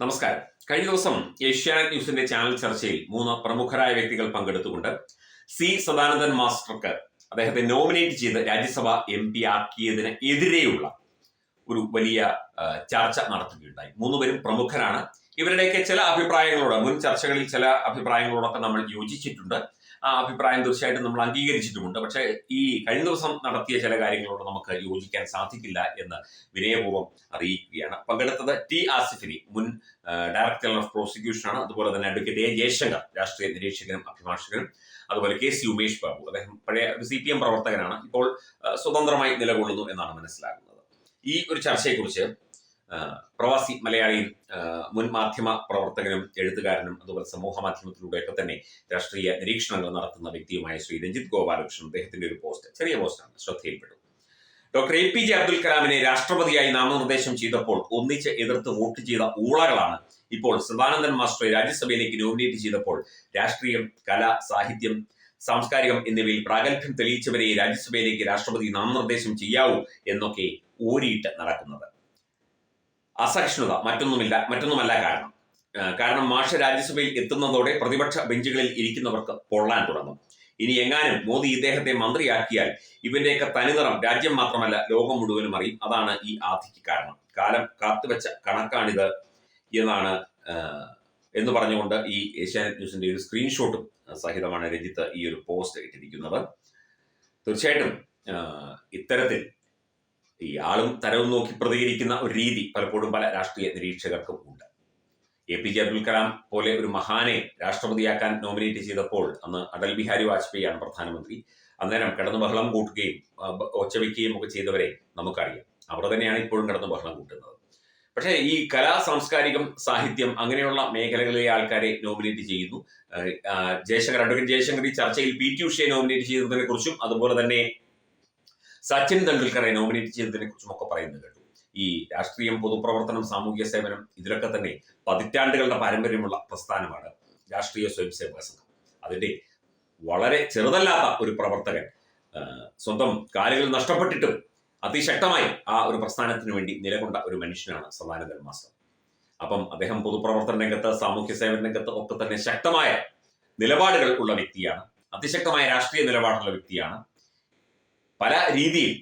നമസ്കാരം. കഴിഞ്ഞ ദിവസം ഏഷ്യാനെറ്റ് ന്യൂസിന്റെ ചാനൽ ചർച്ചയിൽ മൂന്ന് പ്രമുഖരായ വ്യക്തികൾ പങ്കെടുത്തുകൊണ്ട് സി സദാനന്ദൻ മാസ്റ്റർക്ക് അദ്ദേഹത്തെ നോമിനേറ്റ് ചെയ്ത് രാജ്യസഭ എം പി ആക്കിയതിന് എതിരെയുള്ള ഒരു വലിയ ചർച്ച നടത്തുകയുണ്ടായി. മൂന്നുപേരും പ്രമുഖരാണ്. ഇവരുടെയൊക്കെ ചില അഭിപ്രായങ്ങളോട് മുൻ ചർച്ചകളിൽ ചില അഭിപ്രായങ്ങളോടൊക്കെ നമ്മൾ യോജിച്ചിട്ടുണ്ട്. ആ അഭിപ്രായം തീർച്ചയായിട്ടും നമ്മൾ അംഗീകരിച്ചിട്ടുമുണ്ട്. പക്ഷേ ഈ കഴിഞ്ഞ ദിവസം നടത്തിയ ചില കാര്യങ്ങളോട് നമുക്ക് യോജിക്കാൻ സാധിക്കില്ല എന്ന് വിനയപൂർവം അറിയിക്കുകയാണ്. പങ്കെടുത്തത് ടി ആസിഫിനി മുൻ ഡയറക്ടർ ഓഫ് പ്രോസിക്യൂഷനാണ് അതുപോലെ തന്നെ അഡ്വക്കേറ്റ് എ ജയശങ്കർ രാഷ്ട്രീയ നിരീക്ഷകനും അഭിഭാഷകനും. അതുപോലെ കെ സി ഉമേഷ് ബാബു അദ്ദേഹം പഴയ സി പി എം പ്രവർത്തകനാണ്. ഇപ്പോൾ സ്വതന്ത്രമായി നിലകൊള്ളുന്നു എന്നാണ് മനസ്സിലാകുന്നത്. ഈ ഒരു ചർച്ചയെക്കുറിച്ച് പ്രവാസി മലയാളിയും ആ, മുൻ മാധ്യമ പ്രവർത്തകനും എഴുത്തുകാരനും അതുപോലെ സമൂഹ മാധ്യമത്തിലൂടെയൊക്കെ തന്നെ രാഷ്ട്രീയ നിരീക്ഷണങ്ങൾ നടത്തുന്ന വ്യക്തിയുമായ ശ്രീ രഞ്ജിത് ഗോപാലകൃഷ്ണൻ അദ്ദേഹത്തിന്റെ ഒരു പോസ്റ്റ് ചെറിയ പോസ്റ്റാണ് ശ്രദ്ധയിൽപ്പെട്ടു. Doctor A P J Abdul കലാമിനെ രാഷ്ട്രപതിയായി നാമനിർദ്ദേശം ചെയ്തപ്പോൾ ഒന്നിച്ച് എതിർത്ത് വോട്ട് ചെയ്ത ഊളകളാണ് ഇപ്പോൾ സദാനന്ദൻ മാസ്റ്ററെ രാജ്യസഭയിലേക്ക് നോമിനേറ്റ് ചെയ്തപ്പോൾ രാഷ്ട്രീയം കല സാഹിത്യം സാംസ്കാരികം എന്നിവയിൽ പ്രാഗൽഭ്യം തെളിയിച്ചവരെ രാജ്യസഭയിലേക്ക് രാഷ്ട്രപതി നാമനിർദ്ദേശം ചെയ്യാവൂ എന്നൊക്കെ ഓരിയിട്ട് നടക്കുന്നത്. അസഹിഷ്ണുത മറ്റൊന്നുമില്ല മറ്റൊന്നുമല്ല കാരണം. കാരണം മാഷ രാജ്യസഭയിൽ എത്തുന്നതോടെ പ്രതിപക്ഷ ബെഞ്ചുകളിൽ ഇരിക്കുന്നവർക്ക് പൊള്ളാൻ തുടങ്ങും. ഇനി എങ്ങാനും മോദി ഇദ്ദേഹത്തെ മന്ത്രിയാക്കിയാൽ ഇവന്റെയൊക്കെ തനിനിറം രാജ്യം മാത്രമല്ല ലോകം മുഴുവനും അറിയും. അതാണ് ഈ ആധിക്ക് കാരണം. കാലം കാത്തുവെച്ച കണക്കാണിത് എന്നാണ് എന്ന് പറഞ്ഞുകൊണ്ട് ഈ ഏഷ്യാനെറ്റ് ന്യൂസിന്റെ ഒരു സ്ക്രീൻഷോട്ടും സഹിതമാണ് രഞ്ജിത്ത് ഈ ഒരു പോസ്റ്റ് ഇട്ടിരിക്കുന്നത്. തീർച്ചയായിട്ടും ഇത്തരത്തിൽ ആളും തരവും നോക്കി പ്രതികരിക്കുന്ന ഒരു രീതി പലപ്പോഴും പല രാഷ്ട്രീയ നിരീക്ഷകർക്കും ഉണ്ട്. A P J Abdul Kalam പോലെ ഒരു മഹാനെ രാഷ്ട്രപതിയാക്കാൻ നോമിനേറ്റ് ചെയ്തപ്പോൾ അന്ന് അടൽ ബിഹാരി വാജ്പേയിയാണ് പ്രധാനമന്ത്രി. അന്നേരം കിടന്ന് ബഹളം കൂട്ടുകയും ഒച്ചവയ്ക്കുകയും ഒക്കെ ചെയ്തവരെ നമുക്കറിയാം. അവർ തന്നെയാണ് ഇപ്പോഴും കിടന്ന് ബഹളം കൂട്ടുന്നത്. പക്ഷേ ഈ കലാ സാംസ്കാരികം സാഹിത്യം അങ്ങനെയുള്ള മേഖലകളിലെ ആൾക്കാരെ നോമിനേറ്റ് ചെയ്യുന്നു. ജയശങ്കർ അഡ്വക്കേറ്റ് ജയശങ്കർ ഈ ചർച്ചയിൽ പി ടി ഉഷയെ നോമിനേറ്റ് ചെയ്തതിനെ കുറിച്ചും അതുപോലെ തന്നെ സച്ചിൻ തെണ്ടുൽക്കറെ നോമിനേറ്റ് ചെയ്തതിനെ കുറിച്ചും ഒക്കെ പറയുന്നത് കേട്ടു. ഈ രാഷ്ട്രീയം പൊതുപ്രവർത്തനം സാമൂഹ്യ സേവനം ഇതിലൊക്കെ തന്നെ പതിറ്റാണ്ടുകളുടെ പാരമ്പര്യമുള്ള പ്രസ്ഥാനമാണ് രാഷ്ട്രീയ സ്വയംസേവക സംഘം. അതിന്റെ വളരെ ചെറുതല്ലാത്ത ഒരു പ്രവർത്തകൻ സ്വന്തം കാലുകൾ നഷ്ടപ്പെട്ടിട്ടും അതിശക്തമായി ആ ഒരു പ്രസ്ഥാനത്തിന് വേണ്ടി നിലകൊണ്ട ഒരു മനുഷ്യനാണ് സദാനന്ദൻ മാസ്റ്റർ. അപ്പം അദ്ദേഹം പൊതുപ്രവർത്തന രംഗത്ത് സാമൂഹ്യ സേവന രംഗത്ത് ഒക്കെ തന്നെ ശക്തമായ നിലപാടുകൾ ഉള്ള വ്യക്തിയാണ്. അതിശക്തമായ രാഷ്ട്രീയ നിലപാടുള്ള വ്യക്തിയാണ്. പല രീതിയിൽ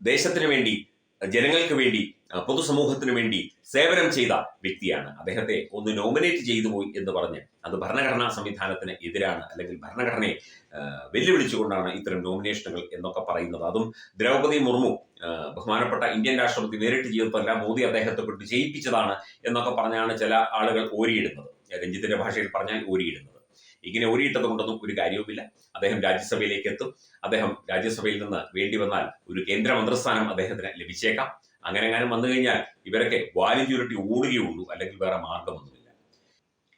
ദേശത്തിന് വേണ്ടി ജനങ്ങൾക്ക് വേണ്ടി പൊതുസമൂഹത്തിന് വേണ്ടി സേവനം ചെയ്ത വ്യക്തിയാണ്. അദ്ദേഹത്തെ ഒന്ന് നോമിനേറ്റ് ചെയ്തു പോയി എന്ന് പറഞ്ഞ് അത് ഭരണഘടനാ സംവിധാനത്തിന് എതിരാണ് അല്ലെങ്കിൽ ഭരണഘടനയെ വെല്ലുവിളിച്ചുകൊണ്ടാണ് ഇത്തരം നോമിനേഷനുകൾ എന്നൊക്കെ പറയുന്നത്. അതും ദ്രൗപദി മുർമു ബഹുമാനപ്പെട്ട ഇന്ത്യൻ രാഷ്ട്രപതി നേരിട്ട് ചെയ്തതല്ല മോദി അദ്ദേഹത്തെ കൊണ്ട് ജയിപ്പിച്ചതാണ് എന്നൊക്കെ പറഞ്ഞാണ് ചില ആളുകൾ ഓരിയിടുന്നത്. രഞ്ജിത്തിന്റെ ഭാഷയിൽ പറഞ്ഞാൽ ഓരിയിടുന്നത്. ഇങ്ങനെ ഓരിയിട്ടത് കൊണ്ടൊന്നും ഒരു കാര്യവുമില്ല. അദ്ദേഹം രാജ്യസഭയിലേക്ക് എത്തും. അദ്ദേഹം രാജ്യസഭയിൽ നിന്ന് വേണ്ടി വന്നാൽ ഒരു കേന്ദ്രമന്ത്രിസ്ഥാനം അദ്ദേഹത്തിന് ലഭിച്ചേക്കാം. അങ്ങനെ എങ്ങാനും വന്നു കഴിഞ്ഞാൽ ഇവരൊക്കെ വാലും ചുരുട്ടി ഓടുകയുള്ളൂ അല്ലെങ്കിൽ വേറെ മാർഗമൊന്നുമില്ല.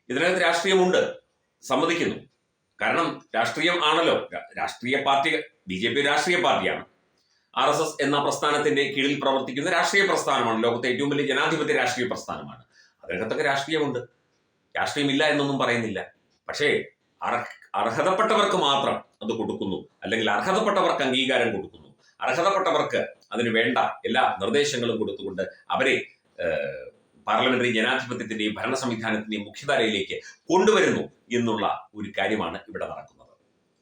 ഇതിനകത്ത് രാഷ്ട്രീയമുണ്ട്. സമ്മതിക്കുന്നു. കാരണം രാഷ്ട്രീയം ആണല്ലോ. രാഷ്ട്രീയ പാർട്ടി ബി ജെ പി രാഷ്ട്രീയ പാർട്ടിയാണ്. ആർ എസ് എസ് എന്ന പ്രസ്ഥാനത്തിന്റെ കീഴിൽ പ്രവർത്തിക്കുന്ന രാഷ്ട്രീയ പ്രസ്ഥാനമാണ്. ലോകത്തെ ഏറ്റവും വലിയ ജനാധിപത്യ രാഷ്ട്രീയ പ്രസ്ഥാനമാണ്. അതിനകത്തൊക്കെ രാഷ്ട്രീയമുണ്ട്. രാഷ്ട്രീയമില്ല എന്നൊന്നും പറയുന്നില്ല. പക്ഷേ അർഹ- അർഹതപ്പെട്ടവർക്ക് മാത്രം അത് കൊടുക്കുന്നു. അല്ലെങ്കിൽ അർഹതപ്പെട്ടവർക്ക് അംഗീകാരം കൊടുക്കുന്നു. അർഹതപ്പെട്ടവർക്ക് അതിന് വേണ്ട എല്ലാ നിർദ്ദേശങ്ങളും കൊടുത്തുകൊണ്ട് അവരെ പാർലമെന്ററി ജനാധിപത്യത്തിന്റെയും ഭരണ സംവിധാനത്തിന്റെയും മുഖ്യധാരയിലേക്ക് കൊണ്ടുവരുന്നു എന്നുള്ള ഒരു കാര്യമാണ് ഇവിടെ നടക്കുന്നത്.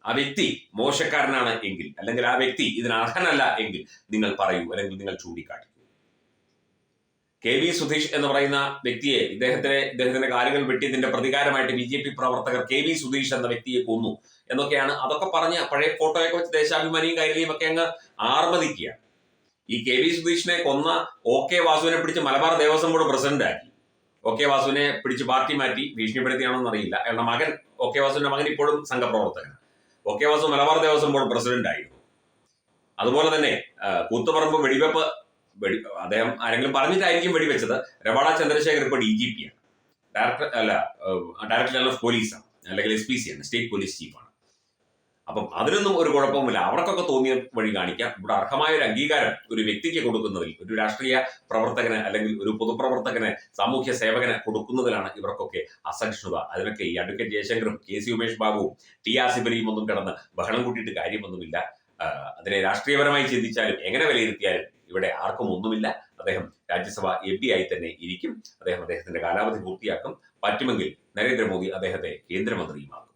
ആ വ്യക്തി മോശക്കാരനാണ് എങ്കിൽ അല്ലെങ്കിൽ ആ വ്യക്തി ഇതിന് അർഹനല്ല എങ്കിൽ നിങ്ങൾ പറയൂ അല്ലെങ്കിൽ നിങ്ങൾ ചൂണ്ടിക്കാട്ടിക്കൂ. കെ വി സുധീഷ് എന്ന് പറയുന്ന വ്യക്തിയെ ഇദ്ദേഹത്തിനെ ഇദ്ദേഹത്തിന്റെ കാലുകൾ വെട്ടിയതിന്റെ പ്രതികാരമായിട്ട് ബി ജെ പി പ്രവർത്തകർ കെ വി സുധീഷ് എന്ന വ്യക്തിയെ കൊന്നു. എന്നൊക്കെയാണ് അതൊക്കെ പറഞ്ഞ് പഴയ ഫോട്ടോയൊക്കെ വെച്ച് ദേശാഭിമാനിയും കൈരളിയും ഒക്കെ അങ്ങ് ആർമതിക്കുകയാണ് ഈ കെ വി സുധീഷിനെ കൊന്ന ഒ കെ വാസുവിനെ പിടിച്ച് മലബാർ ദേവസ്വം ബോർഡ് പ്രസിഡന്റ് ആക്കി. ഒ കെ വാസുവിനെ പിടിച്ച് പാർട്ടി മാറ്റി ഭീഷണിപ്പെടുത്തിയാണോന്ന് അറിയില്ല. അയാളുടെ മകൻ ഒ കെ വാസുവിന്റെ മകൻ ഇപ്പോഴും സംഘപ്രവർത്തകൻ O K Vasu Malabar Devaswom board president ആയിരുന്നു. അതുപോലെ തന്നെ കൂത്തുപറമ്പ് വെടിവെപ്പ് വെടി അദ്ദേഹം ആരെങ്കിലും പറഞ്ഞിട്ടായിരിക്കും വെടിവെച്ചത്. രവാഡ ചന്ദ്രശേഖർ ഇപ്പോൾ ഡി ജി പി ആണ്. ഡയറക്ടർ അല്ല ഡയറക്ടർ ജനറൽ ഓഫ് പോലീസാണ് അല്ലെങ്കിൽ എസ് പി സി ആണ്. സ്റ്റേറ്റ് പോലീസ് ചീഫാണ് അപ്പം അതിനൊന്നും ഒരു കുഴപ്പമില്ല അവർക്കൊക്കെ തോന്നിയ വഴി കാണിക്കാം. ഇവിടെ അർഹമായ ഒരു അംഗീകാരം ഒരു വ്യക്തിക്ക് കൊടുക്കുന്നതിൽ ഒരു രാഷ്ട്രീയ പ്രവർത്തകന് അല്ലെങ്കിൽ ഒരു പൊതുപ്രവർത്തകന് സാമൂഹ്യ സേവകന് കൊടുക്കുന്നതിലാണ് ഇവർക്കൊക്കെ അസഹിഷ്ണുത. അതിനൊക്കെ ഈ അഡ്വക്കേറ്റ് ജയശങ്കറും കെ സി ഉമേഷ് ബാബുവും ടി ആർ സിബലിയും ഒന്നും കിടന്ന് ബഹളം കൂട്ടിയിട്ട് കാര്യമൊന്നുമില്ല. അതിനെ രാഷ്ട്രീയപരമായി ചിന്തിച്ചാലും എങ്ങനെ വിലയിരുത്തിയാലും ഇവിടെ ആർക്കും ഒന്നുമില്ല. അദ്ദേഹം രാജ്യസഭ എം പി ആയി തന്നെ ഇരിക്കും. അദ്ദേഹം അദ്ദേഹത്തിന്റെ കാലാവധി പൂർത്തിയാക്കും. പറ്റുമെങ്കിൽ നരേന്ദ്രമോദി അദ്ദേഹത്തെ കേന്ദ്രമന്ത്രിയുമാകും.